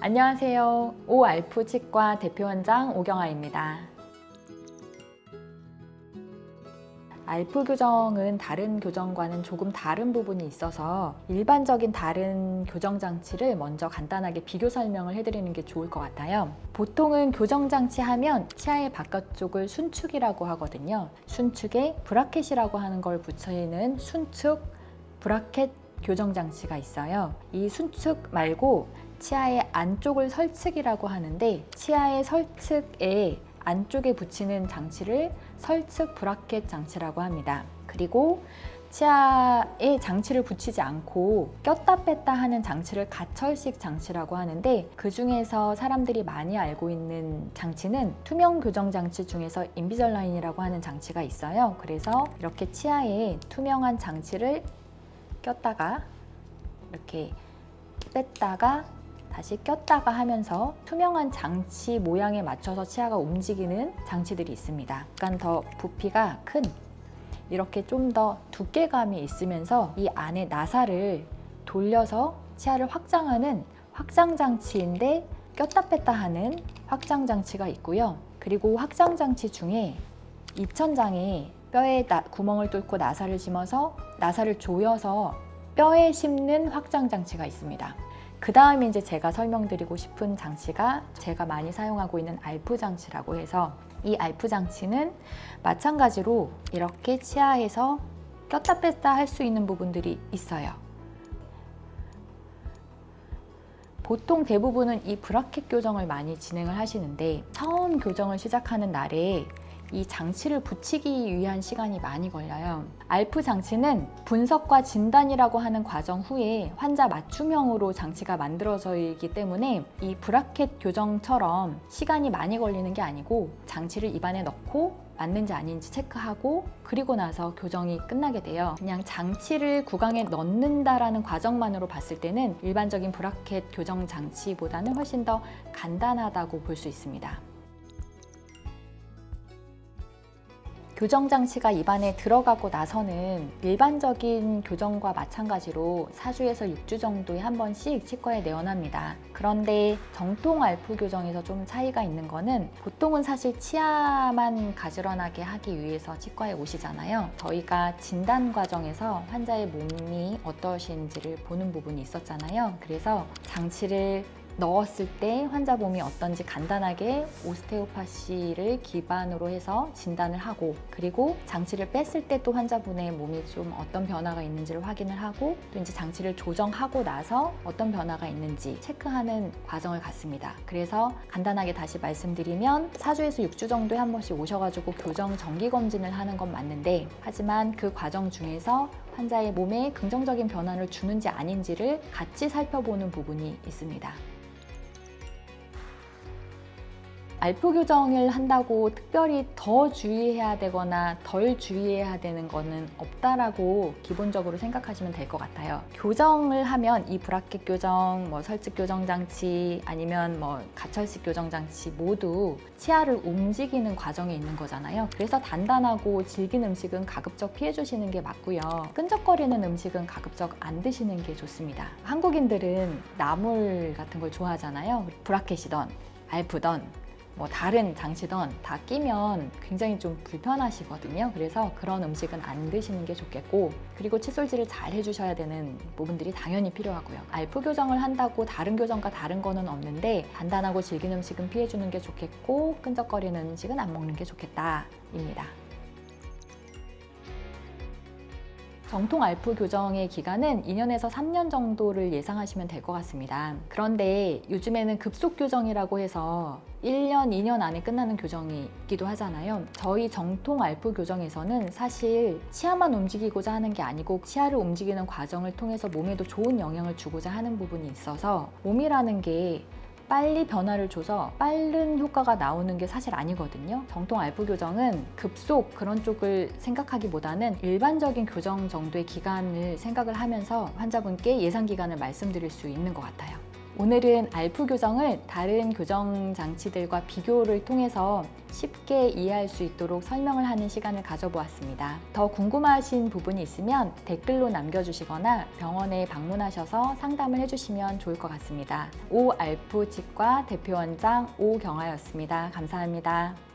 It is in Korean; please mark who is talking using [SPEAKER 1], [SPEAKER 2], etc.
[SPEAKER 1] 안녕하세요. 오알프 치과 대표원장 오경아입니다. 알프 교정은 다른 교정과는 조금 다른 부분이 있어서 일반적인 다른 교정 장치를 먼저 간단하게 비교 설명을 해드리는 게 좋을 것 같아요. 보통은 교정 장치 하면 치아의 바깥쪽을 순축이라고 하거든요. 순축에 브라켓이라고 하는 걸 붙이는 순축 브라켓 교정 장치가 있어요. 이 순축 말고 치아의 안쪽을 설측이라고 하는데 치아의 설측에 안쪽에 붙이는 장치를 설측 브라켓 장치라고 합니다. 그리고 치아에 장치를 붙이지 않고 꼈다 뺐다 하는 장치를 가철식 장치라고 하는데 그 중에서 사람들이 많이 알고 있는 장치는 투명 교정 장치 중에서 인비절라인이라고 하는 장치가 있어요. 그래서 이렇게 치아에 투명한 장치를 꼈다가 이렇게 뺐다가 다시 꼈다가 하면서 투명한 장치 모양에 맞춰서 치아가 움직이는 장치들이 있습니다. 약간 더 부피가 큰 이렇게 좀 더 두께감이 있으면서 이 안에 나사를 돌려서 치아를 확장하는 확장 장치인데 꼈다 뺐다 하는 확장 장치가 있고요. 그리고 확장 장치 중에 입천장에 뼈에 나- 구멍을 뚫고 나사를 심어서 나사를 조여서 뼈에 심는 확장 장치가 있습니다. 그 다음에 이제 제가 설명드리고 싶은 장치가 제가 많이 사용하고 있는 알프 장치라고 해서 이 알프 장치는 마찬가지로 이렇게 치아에서 꼈다 뺐다 할 수 있는 부분들이 있어요. 보통 대부분은 이 브라켓 교정을 많이 진행을 하시는데 처음 교정을 시작하는 날에 이 장치를 붙이기 위한 시간이 많이 걸려요. 알프 장치는 분석과 진단이라고 하는 과정 후에 환자 맞춤형으로 장치가 만들어져 있기 때문에 이 브라켓 교정처럼 시간이 많이 걸리는 게 아니고 장치를 입안에 넣고 맞는지 아닌지 체크하고 그리고 나서 교정이 끝나게 돼요. 그냥 장치를 구강에 넣는다라는 과정만으로 봤을 때는 일반적인 브라켓 교정 장치보다는 훨씬 더 간단하다고 볼 수 있습니다. 교정 장치가 입안에 들어가고 나서는 일반적인 교정과 마찬가지로 4주에서 6주 정도에 한 번씩 치과에 내원합니다. 그런데 정통 알프 교정에서 좀 차이가 있는 거는 보통은 사실 치아만 가지런하게 하기 위해서 치과에 오시잖아요. 저희가 진단 과정에서 환자의 몸이 어떠신지를 보는 부분이 있었잖아요. 그래서 장치를 넣었을 때 환자 몸이 어떤지 간단하게 오스테오파시를 기반으로 해서 진단을 하고 그리고 장치를 뺐을 때 또 환자분의 몸이 좀 어떤 변화가 있는지를 확인을 하고 또 이제 장치를 조정하고 나서 어떤 변화가 있는지 체크하는 과정을 갖습니다. 그래서 간단하게 다시 말씀드리면 4주에서 6주 정도에 한 번씩 오셔가지고 교정 정기 검진을 하는 건 맞는데 하지만 그 과정 중에서 환자의 몸에 긍정적인 변화를 주는지 아닌지를 같이 살펴보는 부분이 있습니다. 알프 교정을 한다고 특별히 더 주의해야 되거나 덜 주의해야 되는 거는 없다라고 기본적으로 생각하시면 될 것 같아요. 교정을 하면 이 브라켓 교정, 뭐 설측 교정 장치 아니면 뭐 가철식 교정 장치 모두 치아를 움직이는 과정에 있는 거잖아요. 그래서 단단하고 질긴 음식은 가급적 피해 주시는 게 맞고요. 끈적거리는 음식은 가급적 안 드시는 게 좋습니다. 한국인들은 나물 같은 걸 좋아하잖아요. 브라켓이던 알프던 뭐 다른 장치던 다 끼면 굉장히 좀 불편하시거든요. 그래서 그런 음식은 안 드시는 게 좋겠고 그리고 칫솔질을 잘 해주셔야 되는 부분들이 당연히 필요하고요. 알프 교정을 한다고 다른 교정과 다른 거는 없는데 단단하고 질긴 음식은 피해주는 게 좋겠고 끈적거리는 음식은 안 먹는 게 좋겠다입니다. 정통 알프 교정의 기간은 2년에서 3년 정도를 예상하시면 될 것 같습니다. 그런데 요즘에는 급속 교정이라고 해서 1년, 2년 안에 끝나는 교정이 있기도 하잖아요. 저희 정통 알프 교정에서는 사실 치아만 움직이고자 하는 게 아니고 치아를 움직이는 과정을 통해서 몸에도 좋은 영향을 주고자 하는 부분이 있어서 몸이라는 게 빨리 변화를 줘서 빠른 효과가 나오는 게 사실 아니거든요. 정통 알프 교정은 급속 그런 쪽을 생각하기보다는 일반적인 교정 정도의 기간을 생각을 하면서 환자분께 예상 기간을 말씀드릴 수 있는 것 같아요. 오늘은 알프 교정을 다른 교정 장치들과 비교를 통해서 쉽게 이해할 수 있도록 설명을 하는 시간을 가져보았습니다. 더 궁금하신 부분이 있으면 댓글로 남겨주시거나 병원에 방문하셔서 상담을 해주시면 좋을 것 같습니다. 오 알프 치과 대표원장 오경아였습니다. 감사합니다.